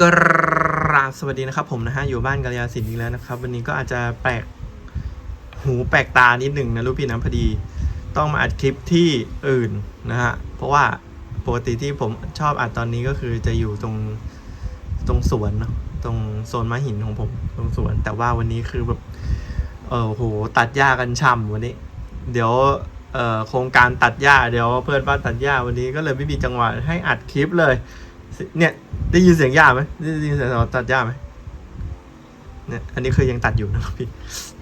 กราบสวัสดีนะครับผมนะฮะอยู่บ้านกัลยาสินอีกแล้วนะครับ วันนี้ก็อาจจะแปลกหูแปลกตานิดหนึ่งนะลูกพี่นะพอดี ต้องมาอัดคลิปที่อื่นนะฮะเพราะว่าปกติที่ผมชอบอัดตอนนี้ก็คือจะอยู่ตรงตรงสวนเนอะตรงโซนม้าหินของผมตรงสวน แต่ว่าวันนี้คือแบบเออโหตัดหญ้ากันช่ำวันนี้ เดี๋ยวเอ่อโครงการตัดหญ้าเดี๋ยวเพื่อนบ้านตัดหญ้าวันนี้ก็เลยไม่มีจังหวะให้อัดคลิปเลย เนี่ย ได้ยินเสียงหญ้าไหมได้ยินเสียงตัดหญ้าไหมเนี่ยอันนี้คือยังตัดอยู่นะครับพี่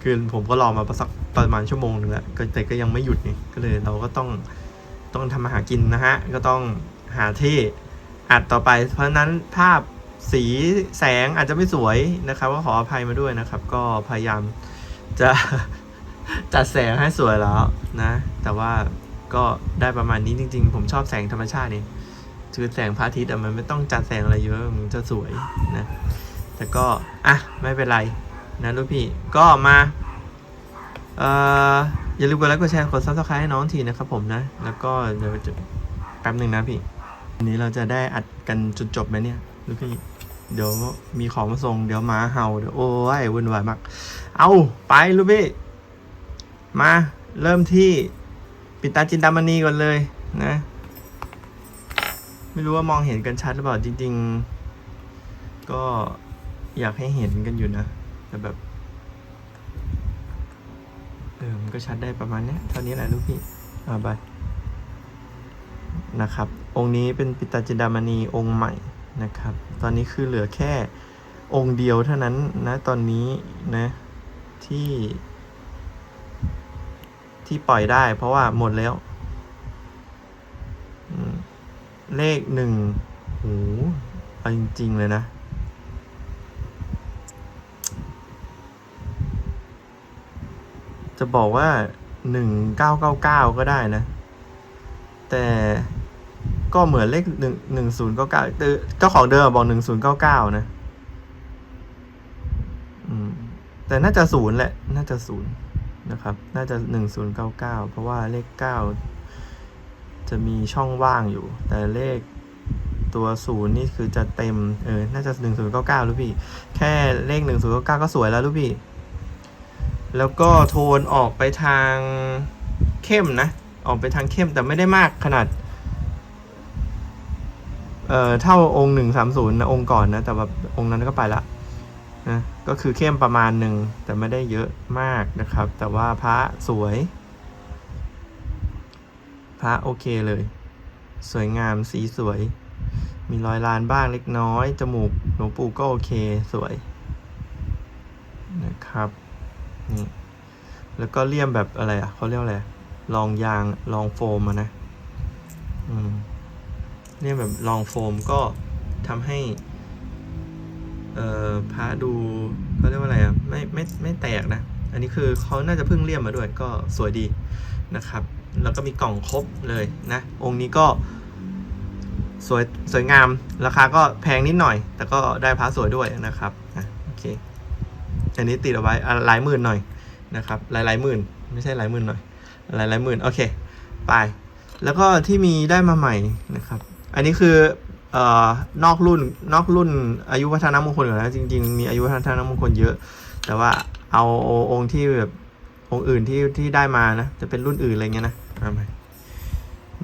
คือผมก็รอมาสักประมาณชั่วโมงนึงแล้วก็แต่ก็ยังไม่หยุดนี่ก็เลยเราก็ต้องต้องทำมาหากินนะฮะ ก็ต้องหาที่อัดต่อไป เพราะฉะนั้นภาพสีแสงอาจจะไม่สวยนะครับ ก็ขออภัยมาด้วยนะครับ ก็พยายามจะจัดแสงให้สวยแล้วนะ แต่ว่าก็ได้ประมาณนี้จริง ๆ ผมชอบแสงธรรมชาตินี่ คือแสงพระอาทิตย์อะมันไม่ต้องจัดแสงอะไรเยอะมันจะสวยนะแต่ก็อะไม่เป็นไรนะลูกพี่ก็มาเอ่ออย่าลืมกดไลค์กดแชร์กดซับสไครต์ให้น้องทีนะครับผมนะ แล้วก็เดี๋ยวจะแป๊บหนึ่งนะพี่วันนี้เราจะได้อัดกันจนจบไหมเนี่ยลูกพี่เดี๋ยวมีของมาส่งเดี๋ยวหมาเห่าเดี๋ยวโอ้ยวุ่นวายมาก เอาไปลูกพี่มาเริ่มที่ปิตาจินดามณีก่อนเลยนะ ไม่รู้ว่ามองเห็นกันชัดหรือเปล่าจริง ๆ ก็อยากให้เห็นกันอยู่นะ แต่แบบเออมันก็ชัดได้ประมาณนี้เท่านี้แหละลูกพี่เอาไปนะครับ องค์นี้เป็นปิตาจินดามณีองค์ใหม่นะครับ ตอนนี้คือเหลือแค่องค์เดียวเท่านั้นนะตอนนี้นะที่ ที่ปล่อยได้เพราะว่าหมดแล้วอืม เลขหนึ่งโหเอาจริง ๆ เลยนะ จะบอกว่าหนึ่งเก้าเก้าเก้าก็ได้นะ แต่ก็เหมือนเลขหนึ่งหนึ่งศูนย์เก้าเก้าเจ้าของเดิมบอกหนึ่งศูนย์เก้าเก้านะอืมแต่น่าจะศูนย์แหละ น่าจะศูนย์นะครับ น่าจะหนึ่งศูนย์เก้าเก้าเพราะว่าเลขเก้า จะมีช่องว่างอยู่ แต่เลขตัวศูนย์นี่คือจะเต็ม เออ น่าจะหนึ่งศูนย์เก้าเก้าลูกพี่ แค่เลขหนึ่งศูนย์เก้าเก้าก็สวยแล้วลูกพี่ แล้วก็โทนออกไปทางเข้มนะ ออกไปทางเข้มแต่ไม่ได้มากขนาด เอ่อ เท่าองค์หนึ่งสามศูนย์นะองค์ก่อนนะ แต่แบบองค์นั้นก็ไปละนะ ก็คือเข้มประมาณหนึ่งแต่ไม่ได้เยอะมากนะครับ แต่ว่าพระสวย ระโอเคเลย สวยงามสีสวย มีรอยลานบ้างเล็กน้อย จมูกหลวงปู่ก็โอเคสวยนะครับนี่แล้วก็เลี่ยมแบบอะไรอะเขาเรียกว่าอะไรรองยางรองโฟมนะอืมเลี่ยมแบบรองโฟมก็ทำให้เอ่อพระดูเขาเรียกว่าอะไรอะไม่ไม่ไม่แตกนะ อันนี้คือเขาน่าจะเพิ่งเลี่ยมมาด้วยก็สวยดีนะครับ แล้วก็มีกล่องครบเลยนะ องค์นี้ก็สวยสวยงาม ราคาก็แพงนิดหน่อย แต่ก็ได้พระสวยด้วยนะครับอะโอเค อันนี้ติดเอาไว้หลายหมื่นหน่อยนะครับ หลายหลายหมื่น ไม่ใช่หลายหมื่นหน่อย หลายหลายหมื่น โอเค ไป แล้วก็ที่มีได้มาใหม่นะครับ อันนี้คือเอ่อนอกรุ่นนอกรุ่นอายุวัฒนมงคลก่อนนะจริง ๆ มีอายุวัฒนมงคลเยอะ แต่ว่า เอาองค์ที่แบบองค์อื่นที่ที่ได้มานะ จะเป็นรุ่นอื่นอะไรเงี้ยนะเอามา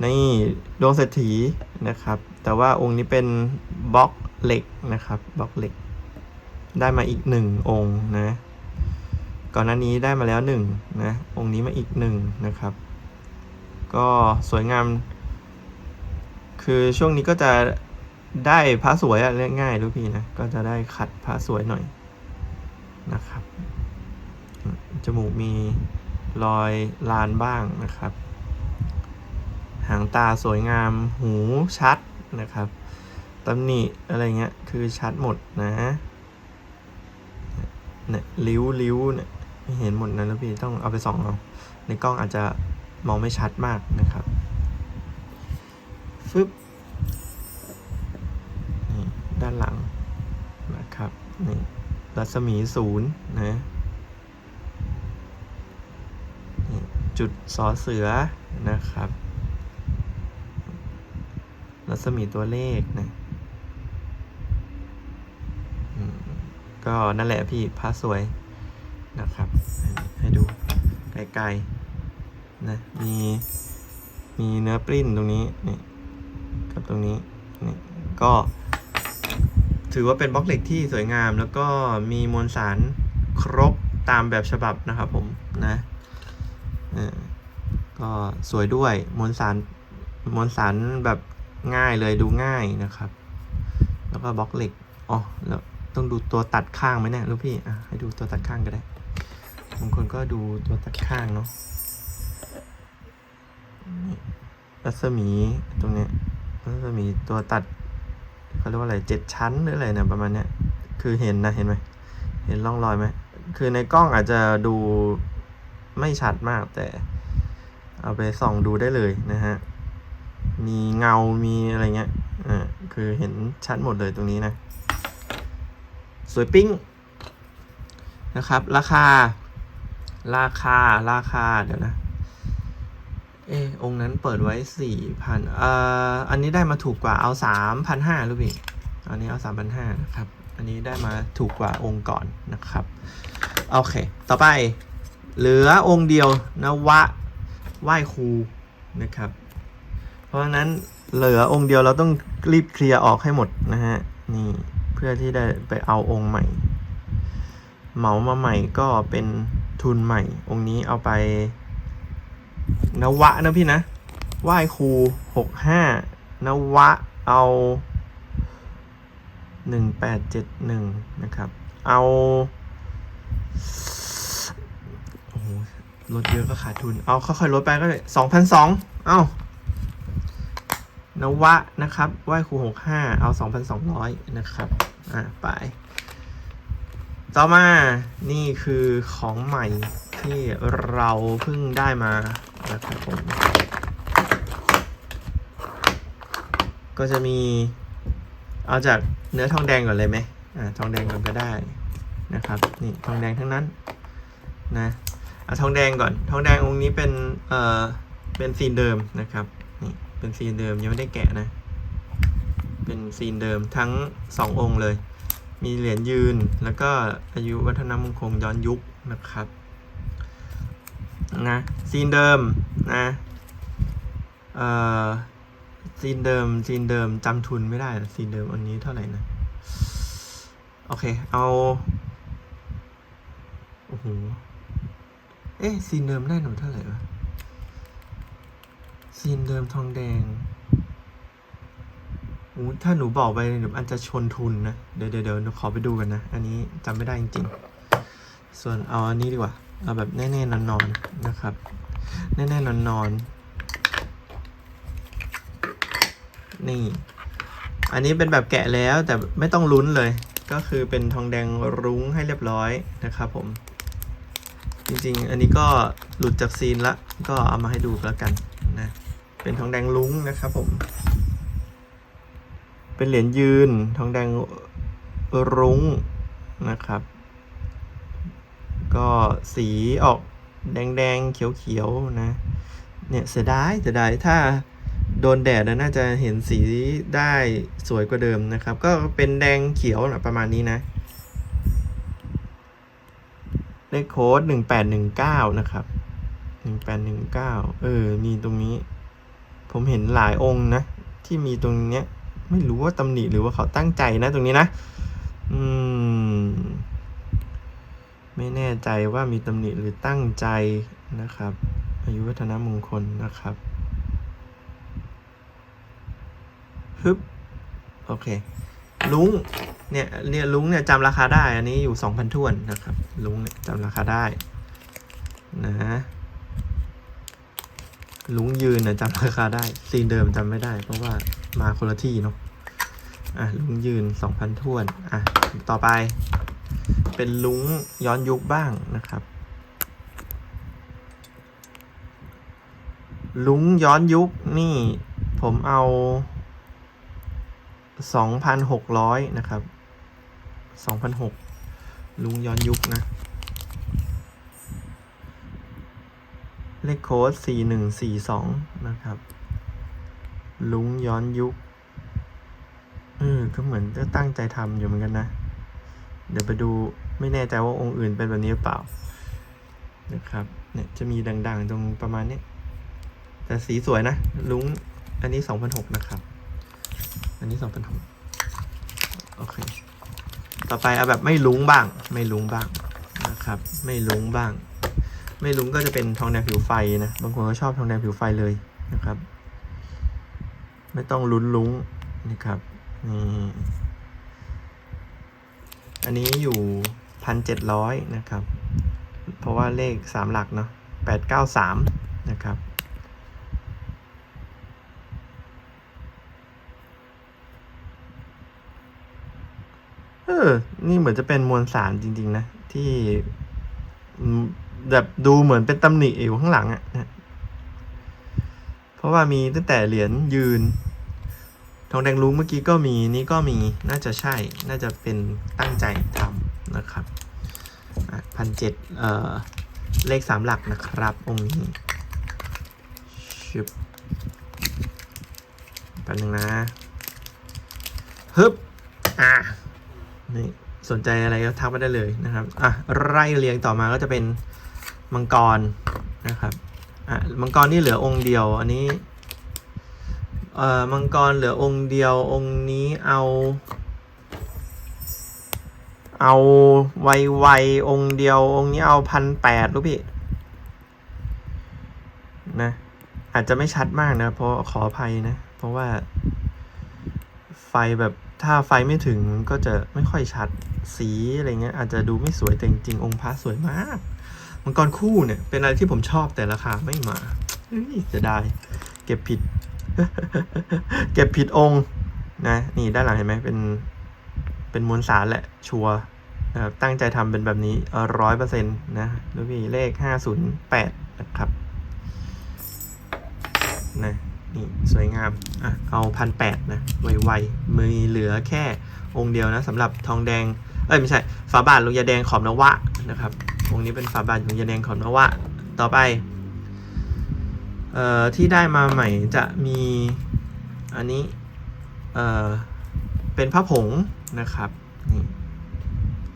นี่ดวงเศรษฐีนะครับ แต่ว่าองค์นี้เป็นบล็อกเหล็กนะครับบล็อกเหล็ก ได้มาอีกหนึ่งองค์นะ ก่อนหน้านี้ได้มาแล้วหนึ่งนะองค์นี้มาอีกหนึ่งนะครับ ก็สวยงาม คือช่วงนี้ก็จะได้พระสวยอะเรียกง่ายทุกพี่นะ ก็จะได้ขัดพระสวยหน่อยนะครับ จมูกมีรอยลานบ้างนะครับ หางตาสวยงามหูชัดนะครับตำหนิอะไรเงี้ยคือชัดหมดนะเนี่ยริ้วริ้วเนี่ยไม่เห็นหมดนะแล้วพี่ต้องเอาไปส่องเอาในกล้องอาจจะมองไม่ชัดมากนะครับฟึบนี่ด้านหลังนะครับนี่รัศมีศูนย์นะนี่ จุดสอเสือนะครับ รัศมีตัวเลขนะก็นั่นแหละพี่ผ้าสวยนะครับ ให้ดูไกลๆนะมีมีเนื้อปริ้นตรงนี้นี่กับตรงนี้นี่ก็ถือว่าเป็นบล็อกเหล็กที่สวยงาม แล้วก็มีมวลสารครบตามแบบฉบับนะครับผมนะ ก็สวยด้วยมวลสารมวลสารแบบง่ายเลยดูง่ายนะครับ แล้วก็บล็อกเหล็กอ๋อแล้วต้องดูตัวตัดข้างไหมเนี่ยลูกพี่อะให้ดูตัวตัดข้างก็ได้บางคนก็ดูตัวตัดข้างเนาะนี่รัศมีตรงเนี้ยรัศมีตัวตัดเขาเรียกว่าอะไรเจ็ดชั้นหรืออะไรเนี่ยประมาณเนี้ยคือเห็นนะเห็นไหมเห็นร่องรอยไหมคือในกล้องอาจจะดู ไม่ชัดมากแต่ เอาไปส่องดูได้เลยนะฮะ มีเงา มีอะไรเงี้ย อ่า คือเห็นชัดหมดเลยตรงนี้นะ สวยปิ้ง นะครับ ราคา ราคา ราคา เดี๋ยวนะ เออองนั้นเปิดไว้สี่พันเอ่อ อันนี้ได้มาถูกกว่า เอาสามพันห้าลูกพี่อันนี้เอาสามพันห้านะครับ อันนี้ได้มาถูกกว่าองค์ก่อนนะครับ โอเค ต่อไป เหลือองค์เดียวนวะไหว้ครูนะครับ เพราะฉะนั้นเหลือองค์เดียวเราต้องรีบเคลียร์ออกให้หมดนะฮะนี่เพื่อที่ได้ไปเอาองค์ใหม่ เหมามาใหม่ก็เป็นทุนใหม่ องค์นี้เอาไปนวะนะพี่นะไหว้ครูหกห้านวะเอาหนึ่งแปดเจ็ดหนึ่งนะครับ เอา ลดเยอะก็ขาดทุน เอาค่อยๆลดไปก็สองพันสองเอานวะนะครับไหวครูหกห้าเอาสองพันสองร้อยนะครับ อะไป ต่อมา นี่คือของใหม่ที่เราเพิ่งได้มานะครับผม ก็จะมี เอาจากเนื้อทองแดงก่อนเลยไหมอ่า ทองแดงก่อนก็ได้นะครับ นี่ทองแดงทั้งนั้นนะ อาทองแดงก่อน ทองแดงองค์นี้เป็นเอ่อเป็นซีนเดิมนะครับนี่เป็นซีนเดิมยังไม่ได้แกะนะ เป็นซีนเดิมทั้งสององค์เลย มีเหรียญยืนแล้วก็อายุวัฒนมงคลย้อนยุคนะครับนะซีนเดิมนะเอ่อซีนเดิมซีนเดิมจำทุนไม่ได้ซีนเดิมอันนี้เท่าไหร่นะโอเค เอา โอ้โห เอ๊ะซีนเดิมได้หนูเท่าไหร่วะซีนเดิมทองแดงอู้ถ้าหนูบอกไปเดี๋ยวอันจะชนทุนนะ เดี๋ยวเดี๋ยวหนูขอไปดูกันนะ อันนี้จำไม่ได้จริงๆ ส่วนเอาอันนี้ดีกว่า เอาแบบแน่ๆนอนๆนนะครับ แน่ๆนอนๆนี่ อันนี้เป็นแบบแกะแล้วแต่ไม่ต้องลุ้นเลย ก็คือเป็นทองแดงรุ้งให้เรียบร้อยนะครับผม จริงๆ อันนี้ก็หลุดจากซีนละก็เอามาให้ดูแล้วกันนะ เป็นทองแดงลุ้งนะครับผม เป็นเหรียญยืนทองแดงรุ้งนะครับ ก็สีออกแดงๆ เขียวๆ นะ เนี่ยเสียดายเสียดายถ้าโดนแดดน่าจะเห็นสีได้สวยกว่าเดิมนะครับ ก็เป็นแดงเขียวนะประมาณนี้นะ เลขโค้ดหนึ่งแปดหนึ่งเก้านะครับหนึ่งแปดหนึ่งเก้าเออ มีตรงนี้ ผมเห็นหลายองค์นะ ที่มีตรงเนี้ย ไม่รู้ว่าตำหนิหรือว่าเขาตั้งใจนะ ตรงนี้นะ อืม ไม่แน่ใจว่ามีตำหนิหรือตั้งใจนะครับ อายุวัฒนมงคลนะครับฮึบโอเค ลุงเนี่ยเนี่ยลุงเนี่ยจำราคาได้ อันนี้อยู่สองพันทวนนะครับ ลุงเนี่ยจำราคาได้นะลุงยืนนะจำราคาได้ซีนเดิมจำไม่ได้ เพราะว่ามาคนละที่เนาะอะลุงยืนสองพันทวนอะต่อไป เป็นลุงย้อนยุคบ้างนะครับลุงย้อนยุคนี่ผมเอา สองพันหกร้อยนะครับสองพันหกลุงย้อนยุคนะ เลขโค้ดสี่หนึ่งสี่สองนะครับ ลุงย้อนยุคเออก็เหมือนจะตั้งใจทำอยู่เหมือนกันนะ เดี๋ยวไปดูไม่แน่ใจว่าองค์อื่นเป็นแบบนี้หรือเปล่า นะครับ เนี่ยจะมีด่างๆ ตรงประมาณนี้ แต่สีสวยนะ ลุงอันนี้สองพันหกนะครับ อันนี้สองพันหกโอเค ต่อไปเอาแบบไม่ลุ้งบ้าง ไม่ลุ้งบ้างนะครับ ไม่ลุ้งบ้าง ไม่ลุ้งก็จะเป็นทองแดงผิวไฟนะ บางคนก็ชอบทองแดงผิวไฟเลยนะครับ ไม่ต้องลุ้นลุ้งนะครับนี่อันนี้อยู่พันเจ็ดร้อยนะครับ เพราะว่าเลขสามหลักเนาะแปดเก้าสามนะครับ เออ นี่เหมือนจะเป็นมวลสารจริง ๆ นะ ที่แบบดูเหมือนเป็นตำหนิอยู่ข้างหลังอะนะเพราะว่ามีตั้งแต่เหรียญยืน ทองแดงลุงเมื่อกี้ก็มีนี่ก็มีน่าจะใช่ น่าจะเป็นตั้งใจทำนะครับพันเจ็ดเอ่อ เลขสามหลักนะครับองค์นี้ชึบแป๊บนึงนะฮึบอะ นี่สนใจอะไรก็ทักมาได้เลยนะครับอะไล่เรียงต่อมาก็จะเป็นมังกรนะครับอะมังกรนี่เหลือองค์เดียว อันนี้เอ่อมังกรเหลือองค์เดียวองค์นี้เอา เอาไวไวองค์เดียว องค์นี้เอาพันแปดลูกพี่นะอาจจะไม่ชัดมากนะ เพราะขออภัยนะ เพราะว่าไฟแบบ ถ้าไฟไม่ถึงก็จะไม่ค่อยชัดสีอะไรเงี้ยอาจจะดูไม่สวยแต่จริงๆองค์พระสวยมากมังกรคู่เนี่ยเป็นอะไรที่ผมชอบแต่ราคาไม่มาเฮ้ยจะได้ เก็บผิด เก็บผิดองค์นะ นี่ด้านหลังเห็นไหมเป็นเป็นมวลสารแหละชัวนะครับตั้งใจทำเป็นแบบนี้ร้อยเปอร์เซ็นต์นะแล้วมีเลขห้าศูนย์แปดนะครับนะ นี่สวยงามอะเอาพันแปดนะไวๆมีเหลือแค่องค์เดียวนะสำหรับทองแดง เอ้ยไม่ใช่ ฝาบาทลงยาแดงขอบนวะนะครับองค์นี้เป็นฝาบาทลงยาแดงขอบนวะ ต่อไปเอ่อที่ได้มาใหม่จะมีอันนี้เอ่อเป็นพระผงนะครับนี่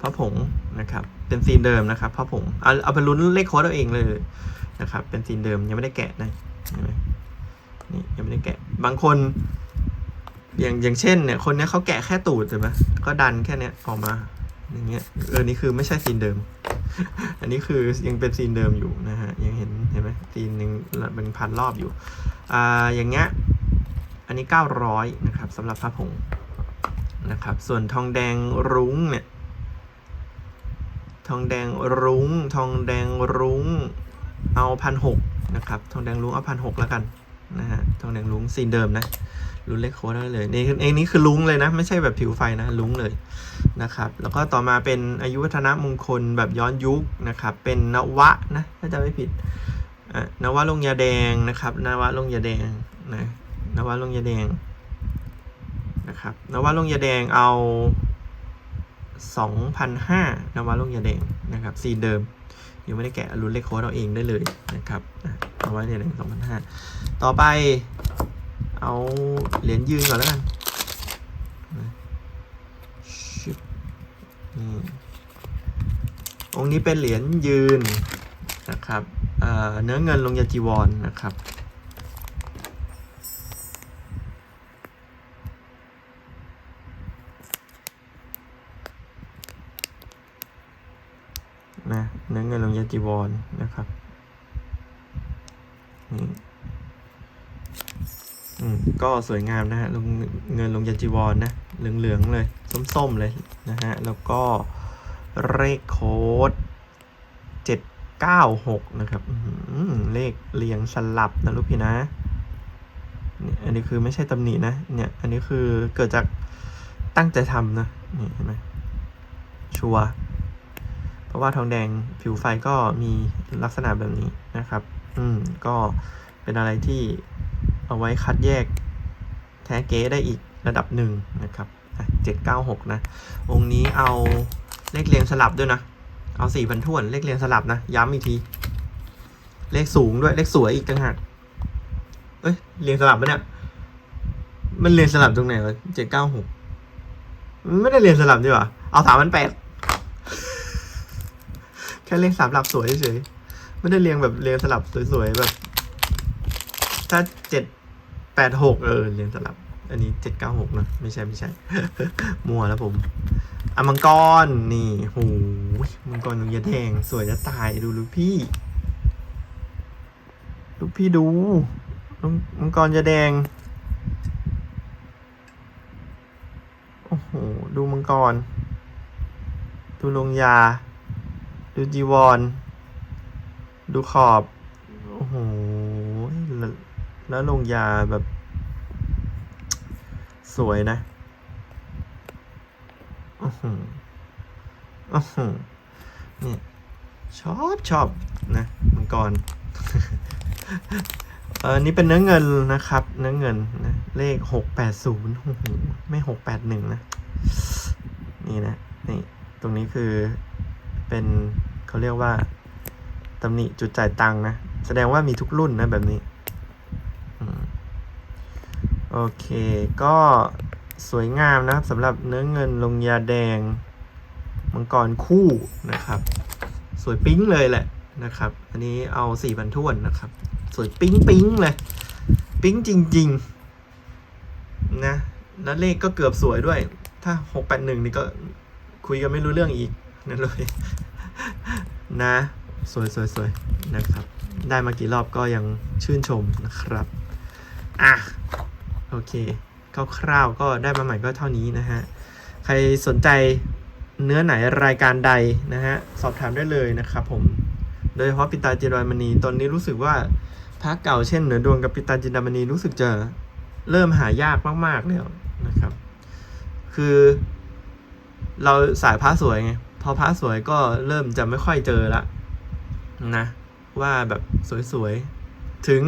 พระผงนะครับเป็นซีนเดิมนะครับพระผงเอาเอาไปลุ้นเลขโค้ดเอาเองเลยนะครับเป็นซีนเดิมยังไม่ได้แกะนะ นี่ยังไม่ได้แกะ บางคน อย่างอย่างเช่นเนี่ย คนนี้เขาแกะแค่ตูดใช่ไหมก็ดันแค่เนี้ยออกมาอย่างเงี้ยเออนี่คือไม่ใช่ซีนเดิม อันนี้คือยังเป็นซีนเดิมอยู่นะฮะยังเห็นเห็นไหมซีนยังเป็นพันรอบอยู่อ่าอย่างเงี้ยอันนี้ 900 นะครับสำหรับพระผงนะครับ ส่วนทองแดงรุ้งเนี่ย ทองแดงรุ้ง ทองแดงรุ้ง เอาพันหกนะครับ ทองแดงรุ้งเอาพันหกแล้วกัน นะฮะทองแดงรุ้งสีเดิมนะรุ้นเลขโค้ดได้เลยนี่เองนี้คือลุงเลยนะ ไม่ใช่แบบผิวไฟนะลุงเลยนะครับ แล้วก็ต่อมาเป็นอายุวัฒนมงคลแบบย้อนยุคนะครับ เป็นนวะนะถ้าจะไม่ผิดนวะลงยาแดงนะครับ นวะลงยาแดงนะนวะลงยาแดงนะครับนวะลงยาแดงเอา2,500นวะลงยาแดงนะครับสีเดิมยังไม่ได้แกะรุนเลขโค้ดเราเองได้เลยนะครับ เอะนวะยาแดง2,500ต่อไป เอาเหรียญยืนก่อนแล้วกันชึบนี่องค์นี้เป็นเหรียญยืนนะครับเนื้อเงินลงยาจีวรนนะครับนะเนื้อเงินลงยาจีวรนะครับ นี่ก็สวยงามนะฮะลงเงินลงยาจีวรนะ เหลือง ๆ เลย ส้ม ๆ เลยนะฮะ แล้วก็เลขโค้ดเจ็ดเก้าหกนะครับเลขเรียงสลับนะลูกพี่นะนี่อันนี้คือไม่ใช่ตำหนินะ เนี่ย อันนี้คือเกิดจากตั้งใจทำนะ นี่เห็นไหมชัว เพราะว่าทองแดงผิวไฟก็มีลักษณะแบบนี้นะครับ อืม ก็เป็นอะไรที่เอาไว้คัดแยกแท้เก๊ได้อีกระดับหนึ่งนะครับเจ็ดเก้าหกนะ องค์นี้เอาเลขเรียงสลับด้วยนะ เอาสี่พันท่วนเลขเรียงสลับนะ ย้ำอีกที เลขสูงด้วยเลขสวยอีกต่างหากเอ้ยเรียงสลับปะเนี่ย มันเรียงสลับตรงไหนวะเจ็ดเก้าหกไม่ได้เรียงสลับดีกว่าเอาสามพันแปด แค่เลขสามหลักสวยเฉย ไม่ได้เรียงแบบเรียงสลับสวยๆแบบ ถ้าเจ็ดแปดหกเออเรียงสลับ อันนี้เจ็ดเก้าหกนะไม่ใช่ไม่ใช่ มัวแล้วผมอมังกรนี่โหมังกรนุงยาแดงสวยจะตายดูลูกพี่ลูกพี่ดูมังกรยาแดงโอ้โหดูมังกร ดูลงยา ดูจีวร ดูขอบ โอ้โห แล้วลงยาแบบ สวยนะอือหืออือหือนี่ชอบชอบนะมังกรเออนี่เป็นเนื้อเงินนะครับ เนื้อเงินนะเลขหกแปดศูนย์ไม่หกแปดหนึ่งนะ นี่นะ นี่ ตรงนี้คือเป็นเขาเรียกว่า ตำหนิจุดจ่ายตังค์นะ แสดงว่ามีทุกรุ่นนะแบบนี้โอเค ก็สวยงามนะครับสำหรับเนื้อเงินลงยาแดง มังกรคู่นะครับ สวยปิ๊งเลยแหละนะครับ อันนี้เอาสี่พันทวนนะครับ สวยปิ๊งปิ๊งเลย ปิ๊งจริง ๆ นะ แล้วเลขก็เกือบสวยด้วย ถ้าหกแปดหนึ่งนี่ก็คุยกันไม่รู้เรื่องอีกนั่นเลยนะ สวยสวยสวยนะครับ ได้มากี่รอบก็ยังชื่นชมนะครับ อะ โอเคคร่าวๆก็ได้มาใหม่ก็เท่านี้นะฮะ ใครสนใจเนื้อไหนรายการใดนะฮะ สอบถามได้เลยนะครับผม โดยเฉพาะปิตาจิรอยมณีตอนนี้รู้สึกว่าพระเก่าเช่นเหนือดวงกับปิตาจินดามณีรู้สึกจะเริ่มหายากมากๆแล้วนะครับ คือ เราสายพระสวยไงพอพระสวยก็เริ่มจะไม่ค่อยเจอละ นะ ว่าแบบสวยๆ ถึง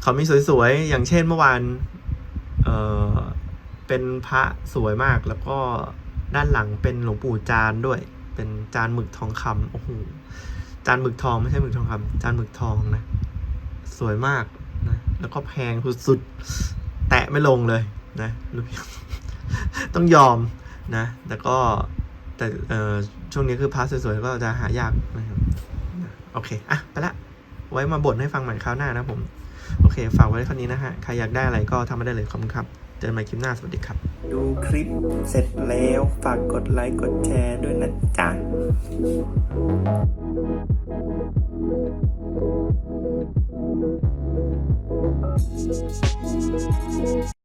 เขามีสวยๆ อย่างเช่นเมื่อวานเออเป็นพระสวยมากแล้วก็ด้านหลังเป็นหลวงปู่จานด้วย เป็นจานหมึกทองคำโอ้โหจานหมึกทองไม่ใช่หมึกทองคำจานหมึกทองนะ สวยมากนะ แล้วก็แพงสุดๆแตะไม่ลงเลยนะต้องยอมนะ แต่ก็แต่เออช่วงนี้คือพาสสวยๆ ก็จะหายากนะครับ โอเค อะ ไปละ ไว้มาบ่นให้ฟังใหม่คราวหน้านะผม โอเค ฝากไว้เท่านี้นะฮะ ใครอยากได้อะไรก็ทำมาได้เลยขอบคุณครับ เจอกันใหม่คลิปหน้า สวัสดีครับ ดูคลิปเสร็จแล้ว ฝากกดไลค์ กดแชร์ด้วยนะจ๊ะ